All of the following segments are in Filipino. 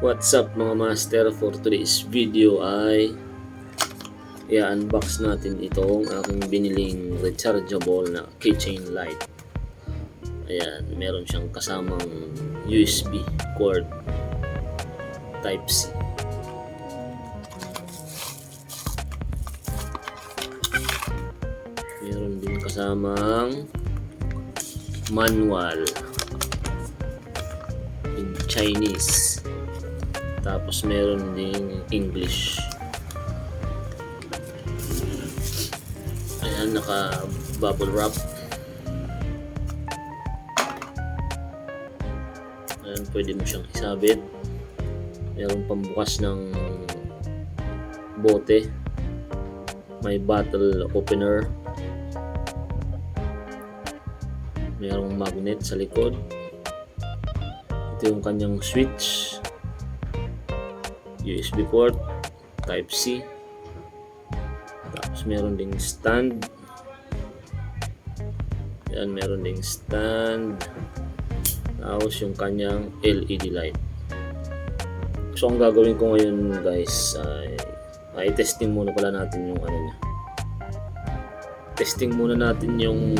What's up mga master? For today's video ay i-unbox natin itong aking biniling rechargeable na keychain light. Ayan meron siyang kasamang USB cord type C. Meron din kasamang manual in Chinese tapos meron ding English. Ayan, naka bubble wrap. Ayan, pwede mo siyang isabit. Meron pambukas ng bote. May bottle opener. Merong magnet sa likod. Ito yung kanyang switch. USB port type C. Tapos meron ding stand. Yan meron ding stand. Tapos yung kanyang LED light. So ang gagawin ko ngayon guys ay, ay testing muna pala natin yung ano niya. Testing muna natin yung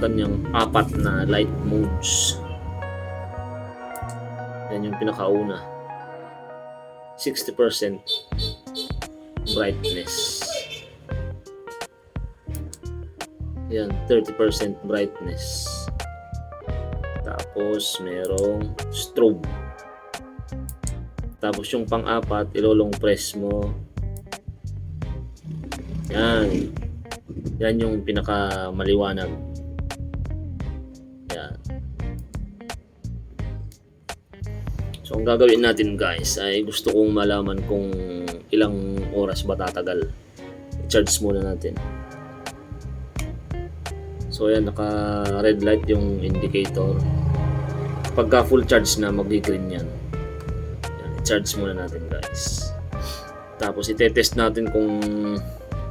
kanyang apat na light modes. Yan yung pinakauna 60% brightness. Yan, 30% brightness. Tapos, merong strobe. Tapos, yung pang-apat, ilolong press mo. Yan. Yan yung pinaka maliwanag. So, ang gagawin natin guys ay gusto kong malaman kung ilang oras ba tatagal. I-charge muna natin. So, ayan, naka red light yung indicator. Pagka full charge na, magdi-green yan. Yan, i-charge muna natin guys. Tapos, itetest natin kung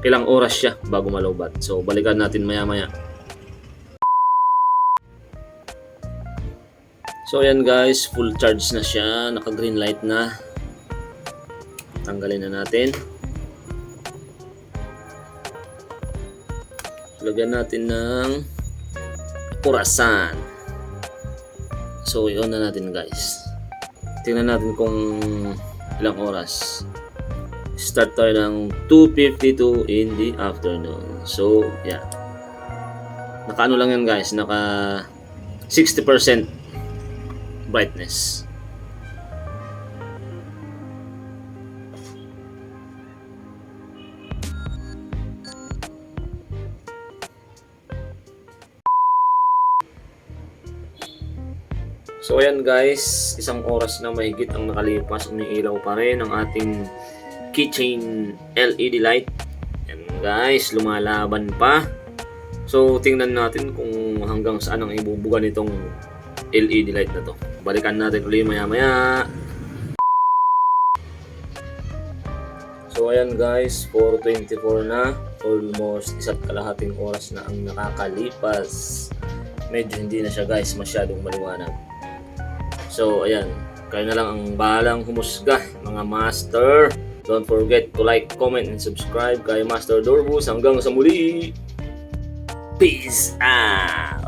ilang oras siya bago malobat. So, balikan natin maya-maya. So ayan guys, full charge na siya, naka green light na. Tanggalin na natin. Lagyan natin ng purasan. So i-on na natin guys. Tingnan natin kung ilang oras. Start tayo ng 2.52 in the afternoon. So, yeah. Naka ano lang yan guys, naka 60% brightness. So ayan guys, isang oras na mahigit ang nakalipas, umiilaw pa rin ang ating keychain LED light. Ayan guys, lumalaban pa. So tingnan natin kung hanggang saan ang ibubuga nitong LED light na to. Balikan natin ulit maya maya. So ayan guys, 4.24 na. Almost isa't kalahating oras na ang nakakalipas. Medyo hindi na siya guys masyadong maliwanag. So ayan, kayo na lang ang bahalang humusga mga master. Don't forget to like, comment, and subscribe kay Master Dorbus. Hanggang sa muli! Peace out!